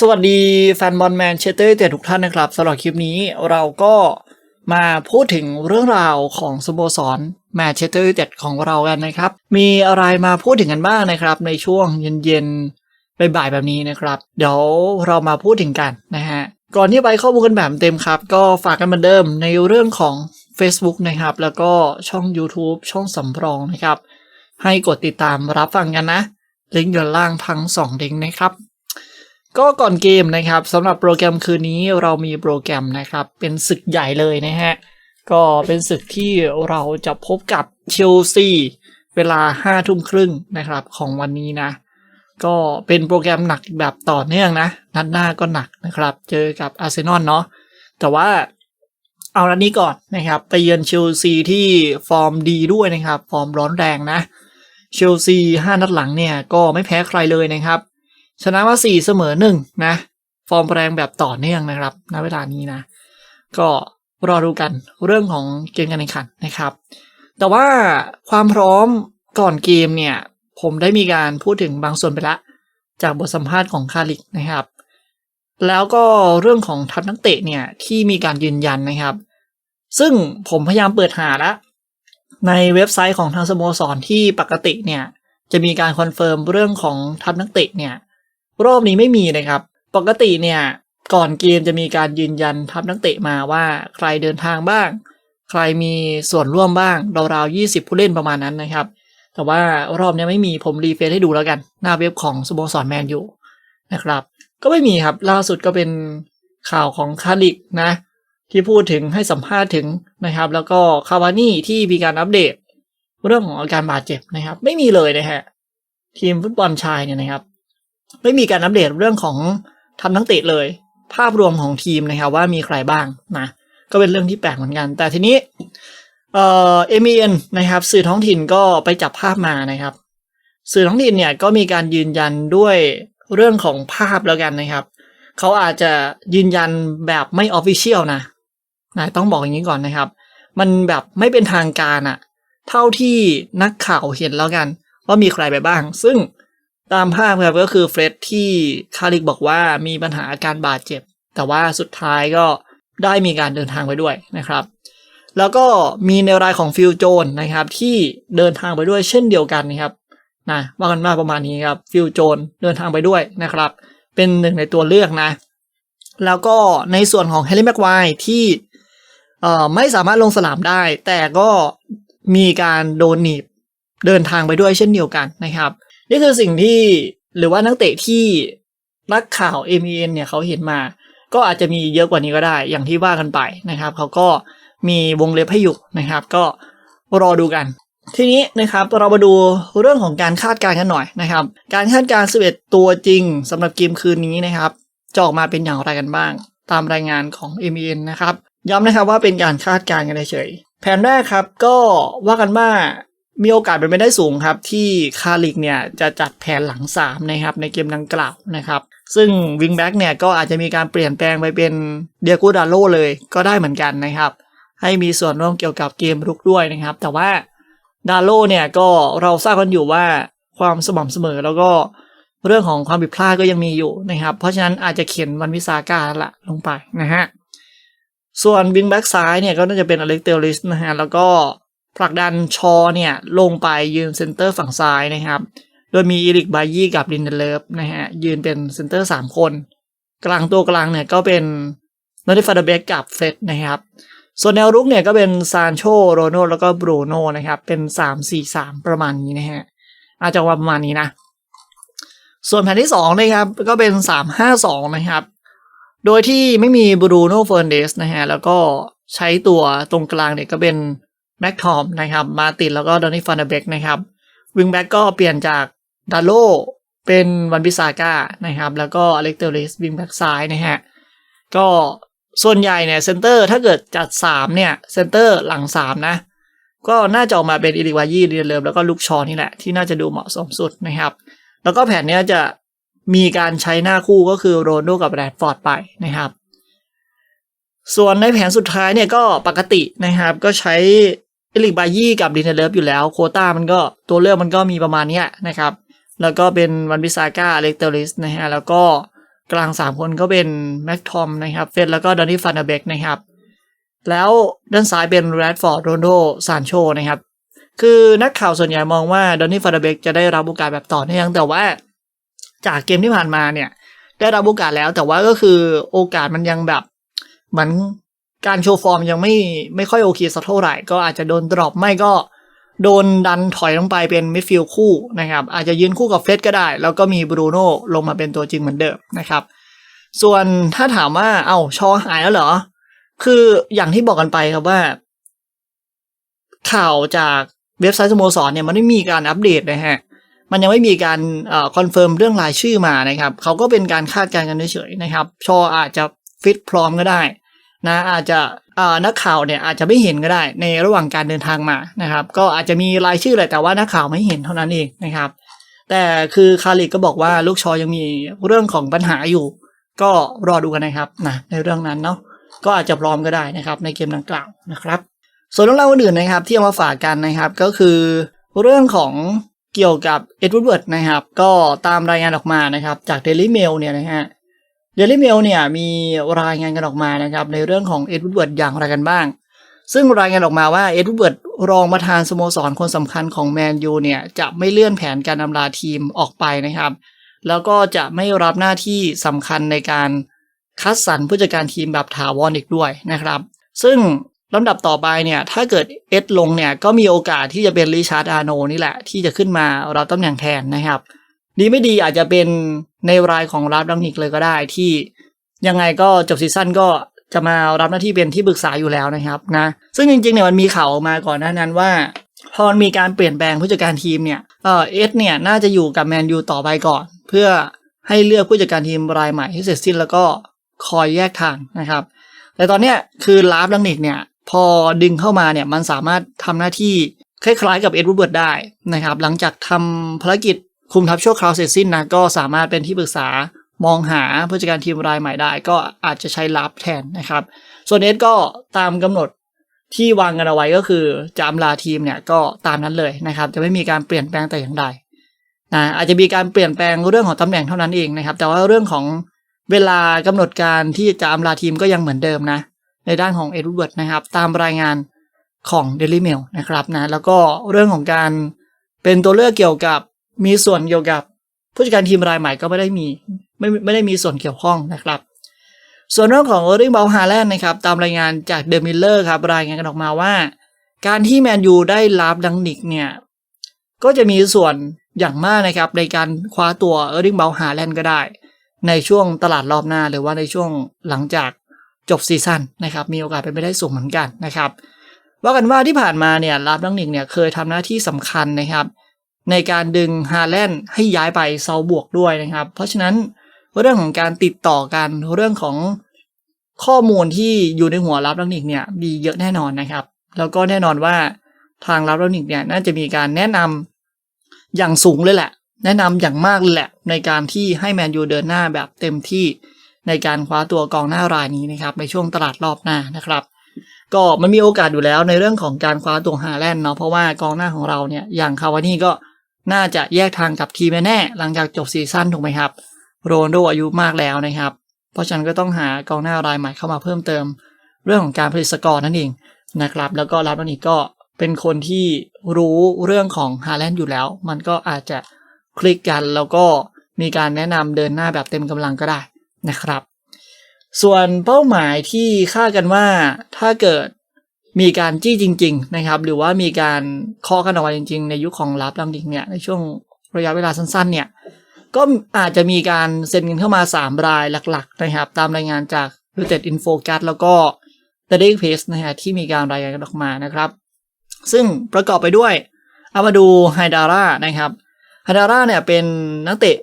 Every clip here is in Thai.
สวัสดีแฟนบอลแมนเชสเตอร์เตทุกท่านนะครับสำหรับคลิปนี้เราก็มาพูดถึงเรื่องราวของสโมสรแมนเชสเตอร์เตของเรากันนะครับ มีอะไรมาพูดถึงกันบ้างนะครับ ในช่วงเย็นๆบ่ายๆแบบนี้นะครับ เดี๋ยวเรามาพูดถึงกันนะฮะก่อนที่ไปข้อมูลกันแบบเต็มครับ ก็ฝากกันเหมือนเดิมในเรื่องของ Facebook นะครับ แล้วก็ช่อง YouTube ช่องสำรองนะครับ ให้กดติดตามรับฟังกันนะลิงก์อยู่ล่างทั้งสองลิงก์นะครับ ก็ก่อนเกมนะครับสำหรับโปรแกรมคืนนี้เรามีโปรแกรมนะครับ เป็นศึกใหญ่เลยนะฮะ ก็เป็นศึกที่เราจะพบกับเชลซีเวลาห้าทุ่มครึ่งนะครับของวันนี้นะ ก็เป็นโปรแกรมหนักแบบต่อเนื่องนะ นัดหน้าก็หนักนะครับ เจอกับอาร์เซนอลเนาะแต่ว่าเอานัดนี้ก่อนนะครับไปเยือนเชลซีที่ฟอร์มดีด้วยนะครับ ฟอร์มร้อนแรงนะเชลซีห้านัดหลังเนี่ยก็ไม่แพ้ใครเลยนะครับ ชนะมาสี่เสมอหนึ่งนะ ฟอร์มแรงแบบต่อเนื่องนะครับณเวลานี้นะ ก็รอดูกันเรื่องของเกมการแข่งขันนะครับ แต่ว่าความพร้อมก่อนเกมเนี่ย ผมได้มีการพูดถึงบางส่วนไปละ จากบทสัมภาษณ์ของคาริกนะครับ แล้วก็เรื่องของทัพนักเตะเนี่ยที่มีการยืนยันนะครับ ซึ่งผมพยายามเปิดหาแล้วในเว็บไซต์ของทางสโมสรที่ปกติเนี่ยจะมีการคอนเฟิร์มเรื่องของทัพนักเตะเนี่ย รอบนี้ไม่มีนะครับ ปกติเนี่ยก่อนเกมจะมีการยืนยันทัพนักเตะมาว่าใครเดินทางบ้าง ใครมีส่วนร่วมบ้างราวๆ20 ผู้เล่นประมาณนั้นนะครับ แต่ว่ารอบนี้ไม่มีผมรีเฟซให้ดูแล้วกัน หน้าเว็บของสโมสรแมนยูนะครับ ก็ไม่มีครับล่าสุดก็เป็นข่าวของคาริกนะ ที่พูดถึงให้สัมภาษณ์ถึงนะครับ แล้วก็คาวานี่ที่มีการอัปเดต เรื่องของอาการบาดเจ็บนะครับ ไม่มีเลยนะฮะทีมฟุตบอลชายเนี่ยนะครับ ไม่มีการอัปเดตเรื่องของทำนักเตะเลย ภาพรวมของทีมนะครับว่ามีใครบ้างนะก็เป็นเรื่องที่แปลกเหมือนกัน แต่ทีนี้เอ่อเอ็มเอ็นนะครับ สื่อท้องถิ่นก็ไปจับภาพมานะครับ สื่อท้องถิ่นเนี่ยก็มีการยืนยันด้วยเรื่องของภาพแล้วกันนะครับเขาอาจจะยืนยันแบบไม่ออฟฟิเชียลนะนะต้องบอกอย่างนี้ก่อนนะครับ มันแบบไม่เป็นทางการอะเท่าที่นักข่าวเห็นแล้วกัน ว่ามีใครไปบ้าง ซึ่ง ตามภาพครับก็คือเฟร็ดที่คาริกบอกว่ามีปัญหาอาการบาดเจ็บ แต่ว่าสุดท้ายก็ได้มีการเดินทางไปด้วยนะครับ แล้วก็มีในรายของฟิลโจนนะครับที่เดินทางไปด้วยเช่นเดียวกันนะครับนะว่ากันมาประมาณนี้ครับฟิลโจนเดินทางไปด้วยนะครับ เป็นหนึ่งในตัวเลือกนะ แล้วก็ในส่วนของเฮลิแม็กไวที่เอ่อไม่สามารถลงสนามได้ แต่ก็มีการโดนหนีบเดินทางไปด้วยเช่นเดียวกันนะครับ นี่คือสิ่งที่หรือว่านักเตะที่นักข่าว m อ n เนี่ยเขาเห็นมา ก็อาจจะมีเยอะกว่านี้ก็ได้ อย่างที่ว่ากันไปนะครับ เขาก็มีวงเล็บให้อยู่นะครับ ก็รอดูกัน ทีนี้นะครับเรามาดูเรื่องของการคาดการณ์กันหน่อยนะครับ การคาดการณ์11 ตัวจริงสำหรับเกมคืนนี้นะครับจะออกมาเป็นอย่างไรกันบ้าง ตามรายงานของ m อ n นนะครับย้ำนะครับว่าเป็นการคาดการณ์กันเฉยแผนแรกครับก็ว่ากันว่า มีโอกาสเป็นไปได้สูงครับ ที่คาริกเนี่ยจะจัดแผนหลัง 3 นะครับ ในเกมดังกล่าวนะครับ ซึ่งวิงแบ็กเนี่ยก็อาจจะมีการเปลี่ยนแปลงไปเป็นเดียโกดาโลเลยก็ได้เหมือนกันนะครับ ให้มีส่วนร่วมเกี่ยวกับเกมรุกด้วยนะครับ แต่ว่าดาโลเนี่ยก็เราทราบกันอยู่ว่าความสม่ำเสมอแล้วก็เรื่องของความผิดพลาดก็ยังมีอยู่นะครับ เพราะฉะนั้นอาจจะเขียนวันวิสาการละลงไปนะฮะส่วนวิงแบ็กซ้ายเนี่ยก็น่าจะเป็นอเล็กเตลลิสนะฮะแล้วก็ ผลักดันชอเนี่ยลงไปยืนเซนเตอร์ฝั่งซ้ายนะครับ โดยมีอีริกบายี่กับดินเดเลฟนะฮะยืนเป็นเซนเตอร์สามคน กลางตัวกลางเนี่ยก็เป็นนอติฟาเดเบกกับเฟดนะครับ ส่วนแนวรุกเนี่ยก็เป็นซานโชโรโนแล้วก็บรูโนนะครับ เป็นสามสี่สามประมาณนี้นะฮะอาจจะว่าประมาณนี้นะ ส่วนแผนที่สองนะครับก็เป็นสามห้าสองนะครับ โดยที่ไม่มีบรูโนเฟอร์เนสนะฮะแล้วก็ใช้ตัวตรงกลางเนี่ยก็เป็น แม็กทอมนะครับ มาติดแล้วก็ดอนนี่ฟานเดเบกนะครับวิงแบ็กก็เปลี่ยนจากดาโลเป็นวันบิซาก้านะครับ แล้วก็อเล็กเตอริสวิงแบ็กซ้ายนะฮะก็ส่วนใหญ่เนี่ยเซนเตอร์ถ้าเกิดจัด 3 เนี่ยเซนเตอร์หลัง 3 นะ ก็น่าจะออกมาเป็นอิริวายี่เรียนเลิมแล้วก็ลูกชอนี่แหละ ที่น่าจะดูเหมาะสมสุดนะครับ แล้วก็แผนเนี้ยจะมีการใช้หน้าคู่ก็คือโรนโดกับแรดฟอร์ดไปนะครับ ส่วนในแผนสุดท้ายเนี่ยก็ปกตินะครับ ก็ใช้ เอลิกบายี่กับดินเนเลฟอยู่แล้ว โคต้ามันก็ตัวเลือกมันก็มีประมาณนี้นะครับ แล้วก็เป็นวันบิซาก้าเล็กเตอริสนะฮะแล้วก็กลาง 3 คนก็เป็นแม็กทอมนะครับเฟดแล้วก็ดอนนี่ฟันเดเบกนะครับแล้วด้านซ้ายเป็นแรดฟอร์ดโรนโดซานโชนะครับ คือนักข่าวส่วนใหญ่มองว่าดอนนี่ฟันเดเบกจะได้รับโอกาสแบบต่อเนื่องแต่ว่าจากเกมที่ผ่านมาเนี่ย ได้รับโอกาสแล้วแต่ว่าก็คือโอกาสมันยังแบบเหมือน การโชว์ฟอร์มยังไม่ไม่ค่อยโอเคสักเท่าไหร่ ก็อาจจะโดนดรอปไม่ก็โดนดันถอยลงไปเป็นมิดฟิลด์คู่นะครับ อาจจะยืนคู่กับเฟสก็ได้ แล้วก็มีบรูโน่ลงมาเป็นตัวจริงเหมือนเดิมนะครับ ส่วนถ้าถามว่าเอา้าชอหายแล้วเหรอ คืออย่างที่บอกกันไปครับว่า ข่าวจากเว็บไซต์สโมสรเนี่ยมันไม่มีการอัปเดตนะฮะมันยังไม่มีการคอนเฟิร์มเรื่องรายชื่อมานะครับเขาก็เป็นการคาดการณ์กันเฉยๆนะครับ ชออาจจะฟิตพร้อมก็ได้ นะอาจจะนักข่าวเนี่ยอาจจะไม่เห็นก็ได้ในระหว่างการเดินทางมานะครับ ก็อาจจะมีรายชื่อแหละแต่ว่านักข่าวไม่เห็นเท่านั้นเองนะครับ แต่คือคาริกก็บอกว่าลูกชอยังมีเรื่องของปัญหาอยู่ ก็รอดูกันนะครับนะในเรื่องนั้นเนาะก็อาจจะพร้อมก็ได้นะครับในเกมดังกล่าวนะครับ ส่วนเรื่องเล่าอื่นนะครับ ที่เอามาฝากกันนะครับก็คือเรื่องของเกี่ยวกับเอ็ดวูดเวิร์ดนะครับ ก็ตามรายงานออกมานะครับ จาก Daily Mail เนี่ยนะฮะ Daily Mail เนี่ยมีรายงานกันออกมานะครับในเรื่องของเอ็ดวูดเวิร์ดอย่างไรกันบ้าง ซึ่งรายงานออกมาว่าเอ็ดวูดเวิร์ดรองประธานสโมสรคนสำคัญของแมนยูเนี่ยจะไม่เลื่อนแผนการอำลาทีมออกไปนะครับ แล้วก็จะไม่รับหน้าที่สำคัญในการคัดสรรผู้จัดการทีมแบบถาวรอีกด้วยนะครับ ซึ่งลำดับต่อไปเนี่ยถ้าเกิดเอ็ดลงเนี่ยก็มีโอกาสที่จะเป็นริชาร์ดอาโนนี่แหละ ที่จะขึ้นมารับตำแหน่งแทนนะครับ ดีไม่ดีอาจจะเป็น ในรายของรับดังนิกเลยก็ได้ที่ยังไงก็จบซีซั่นก็จะมารับหน้าที่เป็นที่ปรึกษาอยู่แล้วนะครับนะซึ่งจริงๆเนี่ยมันมีข่าวออกมาก่อนหน้านั้นว่าพอมันมีการเปลี่ยนแปลงผู้จัดการทีมเนี่ยเออเอสเนี่ยน่าจะอยู่กับแมนยูต่อไปก่อน เพื่อให้เลือกผู้จัดการทีมรายใหม่ให้เสร็จสิ้นแล้วก็คอยแยกทางนะครับ แต่ตอนเนี้ยคือลาฟลังนิกเนี่ยพอดึงเข้ามาเนี่ยมันสามารถทำหน้าที่คล้ายๆกับเอ็ดวูดเบิร์ดได้นะครับ หลังจากทำภารกิจ คุมทัพชั่วคราวเสร็จสิ้นนะก็สามารถเป็นที่ปรึกษามองหาผู้จัดการทีมรายใหม่ได้ ก็อาจจะใช้ลาฟแทนนะครับ ส่วนเอ็ดก็ตามกำหนดที่วางกันเอาไว้ก็คือจะอำลาทีมเนี่ยก็ตามนั้นเลยนะครับ จะไม่มีการเปลี่ยนแปลงแต่อย่างใดนะอาจจะมีการเปลี่ยนแปลงเรื่องของตำแหน่งเท่านั้นเองนะครับ แต่ว่าเรื่องของเวลากำหนดการที่จะอำลาทีมก็ยังเหมือนเดิมนะ ในด้านของเอ็ดเวิร์ดนะครับ ตามรายงานของ Daily Mail นะครับนะแล้วก็เรื่องของการเป็นตัวเลือกเกี่ยวกับ มีส่วนเกี่ยวกับผู้จัดการทีมรายใหม่ก็ไม่ได้มีไม่ไม่ได้มีส่วนเกี่ยวข้องนะครับ ส่วนเรื่องของเออร์ริงเบลฮาแลนด์นะครับ ตามรายงานจากเดอะมิลเลอร์ครับรายงานกันออกมาว่า การที่แมนยูได้รับดังนิกเนี่ยก็จะมีส่วนอย่างมากนะครับ ในการคว้าตัวเออร์ริงเบลฮาแลนด์ก็ได้ ในช่วงตลาดรอบหน้าหรือว่าในช่วงหลังจากจบซีซั่นนะครับ มีโอกาสเป็นไปได้สูงเหมือนกันนะครับ ว่ากันว่าที่ผ่านมาเนี่ยลาบดังนิกเนี่ยเคยทำหน้าที่สำคัญนะครับ ในการดึงฮาแลนด์ให้ย้ายไปเซาบวกด้วยนะครับ เพราะฉะนั้นเรื่องของการติดต่อกันเรื่องของข้อมูลที่อยู่ในหัวรับดังนิกเนี่ยมีเยอะแน่นอนนะครับ แล้วก็แน่นอนว่าทางรับดังนิกเนี่ยน่าจะมีการแนะนำอย่างสูงเลยแหละ แนะนำอย่างมากเลยแหละ ในการที่ให้แมนยูเดินหน้าแบบเต็มที่ในการคว้าตัวกองหน้ารายนี้นะครับ ในช่วงตลาดรอบหน้านะครับ ก็มันมีโอกาสอยู่แล้วในเรื่องของการคว้าตัวฮาแลนด์เนาะเพราะว่ากองหน้าของเราเนี่ยอย่างคาวานี่ก็ น่าจะแยกทางกับทีมแน่หลังจากจบซีซั่นถูกไหมครับ โรนโดอายุมากแล้วนะครับ เพราะฉะนั้นก็ต้องหากองหน้ารายใหม่เข้ามาเพิ่มเติม เรื่องของการผลิตสกอร์นั่นเองนะครับ แล้วก็รับอันนี้ก็เป็นคนที่รู้เรื่องของฮาแลนด์อยู่แล้ว มันก็อาจจะคลิกกันแล้วก็มีการแนะนำเดินหน้าแบบเต็มกำลังก็ได้นะครับ ส่วนเป้าหมายที่คาดกันว่าถ้าเกิด มีการจี้จริง ๆ นะครับ หรือว่ามีการเคาะกันเอาไว้จริง ๆ ในยุคของลับลังดิงเนี่ยในช่วงระยะเวลาสั้น ๆ เนี่ยก็อาจจะมีการเซ็นกันเข้ามา 3 รายหลัก ๆ นะครับ ตามรายงานจาก u n i t e d Info c a t แล้วก็ The Daily Pace นะฮะที่มีการรายงานกันออกมานะครับ ซึ่งประกอบไปด้วยเอามาดูไฮดาร่านะครับไฮดาร่าเนี่ยเป็นนักเตะ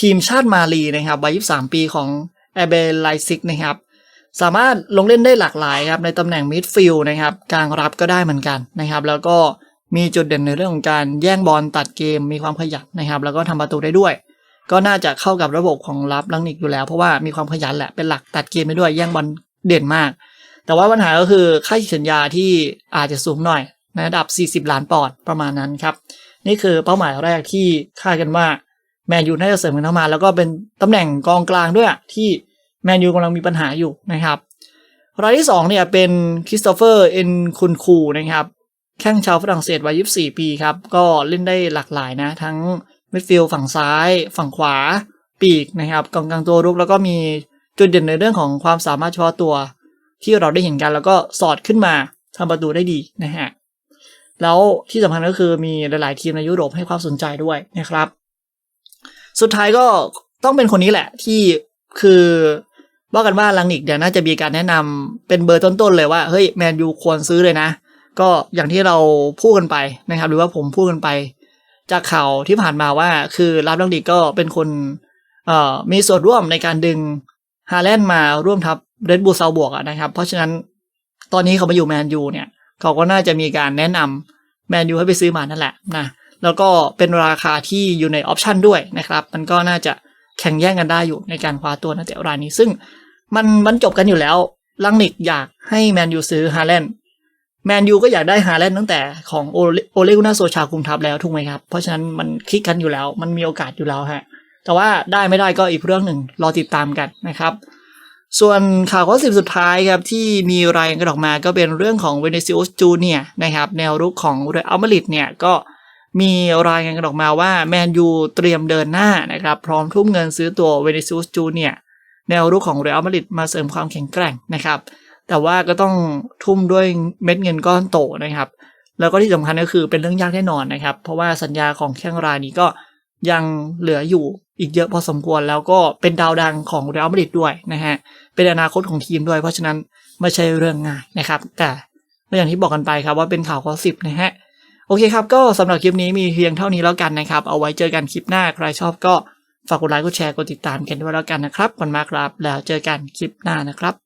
ทีมชาติมาลีนะครับวัย 23 ปีของแอเบลไลซิกนะครับ สามารถลงเล่นได้หลากหลายครับในตำแหน่งมิดฟิลด์นะครับกลางรับก็ได้เหมือนกันนะครับ แล้วก็มีจุดเด่นในเรื่องของการแย่งบอลตัดเกมมีความขยันนะครับ แล้วก็ทำประตูได้ด้วย ก็น่าจะเข้ากับระบบของรับลังนิกอยู่แล้ว เพราะว่ามีความขยันแหละเป็นหลักตัดเกมได้ด้วยแย่งบอลเด่นมาก แต่ว่าปัญหาก็คือค่าสัญญาที่อาจจะสูงหน่อยในระดับ 40 ล้านปอนด์ประมาณนั้นครับนี่คือเป้าหมายแรกที่คาดกันว่าแมนยูน่าจะเสริมกันเข้ามา แล้วก็เป็นตำแหน่งกองกลางด้วยที่ แมนยูกำลังมีปัญหาอยู่นะครับรายที่สองเนี่ยเป็นคริสโตเฟอร์เอ็นคุนคูนะครับแข้งชาวฝรั่งเศสวัย 24 ปีครับ ก็เล่นได้หลากหลายนะ ทั้งมิดฟิลด์ฝั่งซ้าย ฝั่งขวา ปีกนะครับกองกลางตัวรุกแล้วก็มีจุดเด่นในเรื่องของความสามารถเฉพาะตัว ที่เราได้เห็นกันแล้วก็สอดขึ้นมาทำประตูได้ดีนะฮะแล้วที่สำคัญก็คือมีหลาย ๆ ทีมในยุโรปให้ความสนใจด้วยนะครับ สุดท้ายก็ต้องเป็นคนนี้แหละที่คือ ว่ากันว่าลังนิกเดี๋ยวน่าจะมีการแนะนำเป็นเบอร์ต้นๆเลยว่าเฮ้ยแมนยูควรซื้อเลยนะ ก็อย่างที่เราพูดกันไปนะครับ หรือว่าผมพูดกันไป จากข่าวที่ผ่านมาว่าคือรับลังนิกก็เป็นคนเอ่อมีส่วนร่วมในการดึงฮาแลนด์มาร่วมทัพเรดบูลซาบวกนะครับ เพราะฉะนั้นตอนนี้เขามาอยู่แมนยูเนี่ย เขาก็น่าจะมีการแนะนำแมนยูให้ไปซื้อมานั่นแหละนะแล้วก็เป็นราคาที่อยู่ในออปชันด้วยนะครับ มันก็น่าจะ แข่งแย่งกันได้อยู่ในการคว้าตัวนักเตะรายนี้ ซึ่งมันมันจบกันอยู่แล้วลังนิกอยากให้แมนยูซื้อฮาแลนด์แมนยูก็อยากได้ฮาแลนด์ตั้งแต่ของโอเลโอเลกุนาโซชาคุมทัพแล้วถูกไหมครับ เพราะฉะนั้นมันคลิกกันอยู่แล้ว มันมีโอกาสอยู่แล้วฮะ แต่ว่าได้ไม่ได้ก็อีกเรื่องหนึ่งรอติดตามกันนะครับ ส่วนข่าวข้อสิบสุดท้ายครับ ที่มีรายงานกันออกมาก็เป็นเรื่องของเวเนซิอุสจูเนียนะครับ แนวรุกของเรอัลมาริดเนี่ยก็ มีรายงานกันออกมาว่าแมนยูเตรียมเดินหน้านะครับ พร้อมทุ่มเงินซื้อตัวเวเนซิอุสจูเนียแนวรุกของเรอัลมาดริดมาเสริมความแข็งแกร่งนะครับ แต่ว่าก็ต้องทุ่มด้วยเม็ดเงินก้อนโตนะครับ แล้วก็ที่สำคัญก็คือเป็นเรื่องยากแน่นอนนะครับ เพราะว่าสัญญาของแข้งรายนี้ก็ยังเหลืออยู่อีกเยอะพอสมควรแล้วก็เป็นดาวดังของเรอัลมาดริดด้วยนะฮะเป็นอนาคตของทีมด้วย เพราะฉะนั้นไม่ใช่เรื่องง่ายนะครับ แต่อย่างที่บอกกันไปครับว่าเป็นข่าวข้อสิบนะฮะ โอเคครับ ก็สำหรับคลิปนี้มีเพียงเท่านี้แล้วกันนะครับ เอาไว้เจอกันคลิปหน้า ใครชอบก็ฝากกดไลค์ กดแชร์ กดติดตามกันด้วยแล้วกันนะครับขอบคุณมากครับ แล้วเจอกันคลิปหน้านะครับ